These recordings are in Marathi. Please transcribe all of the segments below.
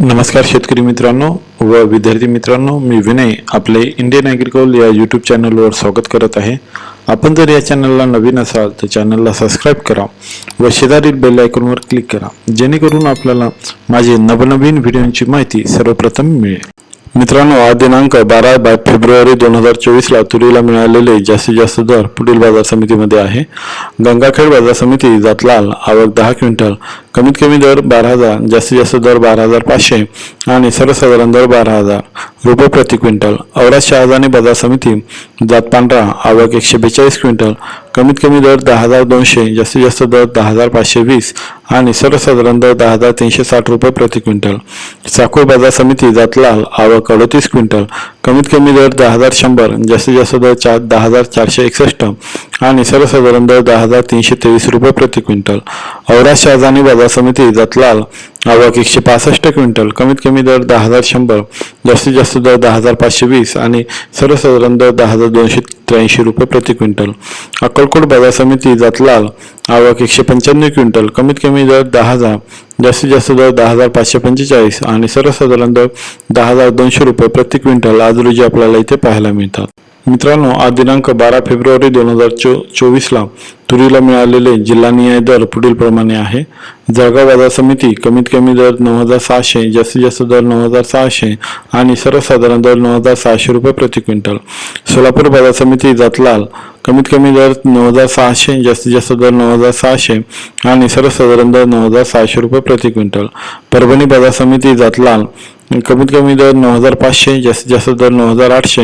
नमस्कार शेतकरी मित्रांनो व विद्यार्थी मित्रांनो मी विनय आपले इंडियन ॲग्रिकल या यूट्यूब चॅनलवर स्वागत करत आहे. आपण जर या चॅनलला नवीन असाल तर चॅनलला सबस्क्राईब करा व शेजारील बेल आयकॉनवर क्लिक करा जेणेकरून आपल्याला माझे नवनवीन व्हिडिओंची माहिती सर्वप्रथम मिळेल. मित्रांनो आज दिनांक बारा बाय फेब्रुवारी दोन हजार चोवीसला तुरीला मिळालेले जास्तीत जास्त दर पुढील बाजार समितीमध्ये आहे. गंगाखेड बाजार समिती जातलाल आवक दहा क्विंटल कमीत कमी दर बारा हजार जास्तीत जास्त दर बारा हजार पाचशे आणि सर्वसाधारण दर बारा हजार रुपये प्रति क्विंटल. औरत शहाजानी बाजार समिती जात पांढरा आवक एकशे बेचाळीस क्विंटल. कमीत कमी दर दहा हजार दोनशे जास्तीत जास्त दर दहा हजार पाचशे वीस आणि सर्वसाधारण दर दहा हजार तीनशे साठ रुपये प्रति क्विंटल. साखर बाजार समिती जातलाल आवक अडतीस क्विंटल. कमीत कमी दर दहा हजार शंभर जास्तीत जास्त दर चार दहा हजार चारशे एकसष्ट आणि सर्वसाधारण दर दहा हजार तीनशे तेवीस रुपये प्रति क्विंटल. औरा शहाजानी बाजार समिती जातलाल आवक एकशे पासष्ट क्विंटल. कमीत कमी दर दहा हजार शंभर जास्तीत जास्त दर दहा हजार पाचशे वीस आणि सर्वसाधारण दर दहा हजार दोनशे त्र्याऐंशी रुपये प्रति क्विंटल. अक्कलकोट बाजार समिती जातलाल आवक एकशे पंच्याण्णव क्विंटल. कमीत कमी दर दहा हजार जास्तीत जास्त दर दहा हजार पाचशे पंचेचाळीस आणि सर्वसाधारण दर दहा हजार दोनशे रुपये प्रति क्विंटल आज रोजी आपल्याला इथे पाहायला मिळतात. मित्रांनो आज दिनांक बारा फेब्रुवारी दोन हजार चो चोवीसला तुरीला मिळालेले जिल्हानिहाय दर पुढील प्रमाणे आहे. जळगाव बाजार समिती कमीत कमी दर नऊ हजार सहाशे जास्तीत जास्त दर नऊ हजार सहाशे आणि सर्वसाधारण दर नऊ हजार सहाशे रुपये प्रति क्विंटल. सोलापूर बाजार समिती जातलाल कमीत कमी दर नऊ हजार सहाशे जास्तीत जास्त दर नऊ हजार सहाशे आणि सर्वसाधारण दर नऊ हजार सहाशे रुपये प्रति क्विंटल. परभणी बाजार समिती जातलाल कमीत कमी दर नऊ हजार पाचशे जास्तीत जास्त दर नऊ हजार आठशे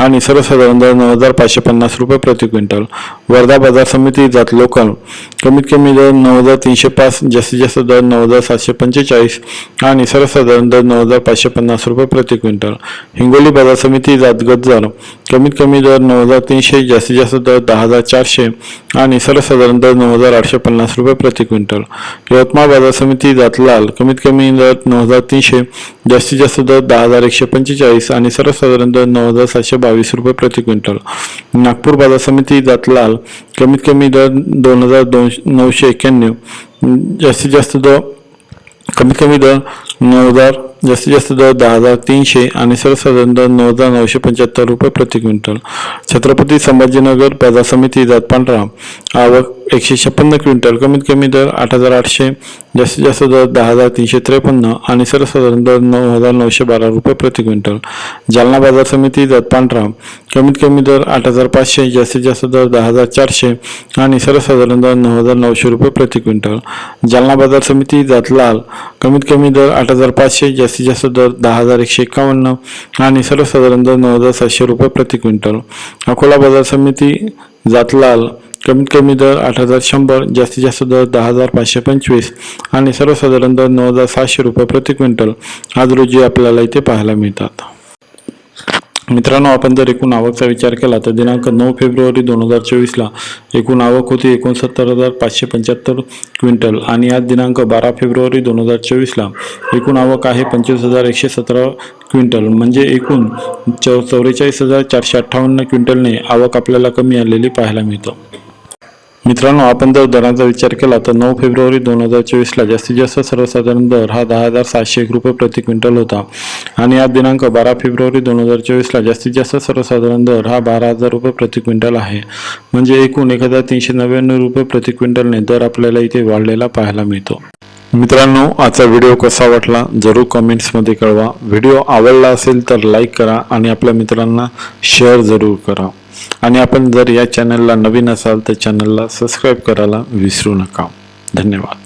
आणि सर्वसाधारण दर नऊ हजार पाचशे पन्नास रुपये प्रति क्विंटल. वर्धा बाजार समिती जात लोकल. कमीत कमी दर नऊ हजार तीनशे पाच जास्तीत जास्त दर नऊ हजार सातशे पंचेचाळीस आणि सर्वसाधारण दर नऊ हजार पाचशे पन्नास रुपये प्रति क्विंटल. हिंगोली बाजार समिती जात गजर कमीत कमी दर नऊ हजार तीनशे जास्तीत जास्त दर दहा हजार चारशे आणि सर्वसाधारण दर नऊ हजार आठशे पन्नास रुपये प्रति क्विंटल. यवतमाळ बाजार समिती जातलाल कमीत कमी दर नऊ हजार तीनशे जास्तीत जास्त दर दहा हजार एकशे पंचेचाळीस आणि सर्वसाधारण दर नऊ हजार सातशे बावीस रुपये प्रति क्विंटल. नागपूर बाजार समिती जातलाल कमीत कमी दर दोन हजार दोनशे नऊशे एक्क्याण्णव जास्तीत जास्त दर कमीत कमी दर नऊ हजार जास्तीत जास्त दर दहा हजार तीनशे आणि सर्वसाधारण दर नऊ हजार नऊशे पंच्याहत्तर रुपये प्रति क्विंटल. छत्रपती संभाजीनगर बाजार समिती जात पांढरा. आवक एकशे छप्पन्न क्विंटल कमीत कमी दर आठ हजार आठशे जास्तीत जास्त दर दहा हजार तीनशे त्रेपन्न आणि सर्वसाधारण दर नऊ हजार नऊशे बारा रुपये प्रति क्विंटल. जालना बाजार समिती जात पांढरा. कमीत कमी दर आठ हजार पाचशे जास्तीत जास्त दर दहा हजार चारशे आणि सर्वसाधारण दर नऊ हजार नऊशे रुपये प्रति क्विंटल. जालना बाजार समिती जात लाल. कमीत कमी दर आठ हजार पाचशे जास्तीत जास्त दर दहा हजार एकशे एकावन्न आणि सर्वसाधारण दर नऊ हजार सातशे रुपये प्रति क्विंटल. अकोला बाजार समिती जातलाल कमीत कमी दर आठ हजार शंभर जास्तीत जास्त दर दहा हजार पाचशे पंचवीस आणि सर्वसाधारण दर नऊ हजार सातशे रुपये प्रति क्विंटल. आज रोजी आपल्याला इथे पाहायला मिळतात. मित्रांनो आपण जर एकूण आवकचा विचार केला तर दिनांक नऊ फेब्रुवारी दोन हजार चोवीसला एकूण आवक होती एकोणसत्तर हजार पाचशे पंच्याहत्तर क्विंटल आणि आज दिनांक बारा फेब्रुवारी दोन हजार चोवीसला एकूण आवक आहे पंचवीस हजार एकशे सतरा क्विंटल. म्हणजे एकूण चौ चौवेचाळीस हजार चारशे अठ्ठावन्न क्विंटलने आवक आपल्याला कमी आलेली पाहायला मिळतं. मित्रांनो आपण जर दरांचा विचार केला तर नऊ फेब्रुवारी दोन हजार चोवीसला जास्तीत जास्त सर्वसाधारण दर हा दहा हजार सातशे एक रुपये प्रति क्विंटल होता. आणि आज दिनांक बारा फेब्रुवारी दोन हजार चोवीसला जास्तीत जास्त सर्वसाधारण दर हा बारा हजार रुपये प्रति क्विंटल आहे. म्हणजे एकूण एक हजार तीनशे नव्याण्णव रुपये प्रति क्विंटलने दर आपल्याला इथे वाढलेला पाहायला मिळतो. मित्रांनो आजचा व्हिडिओ कसा वाटला जरूर कमेंट्समध्ये कळवा. व्हिडिओ आवडला असेल तर लाईक करा आणि आपल्या मित्रांना शेअर जरूर करा. आणि आपण जर या चॅनलला नवीन असाल तर चॅनलला सबस्क्राईब करायला विसरू नका. धन्यवाद.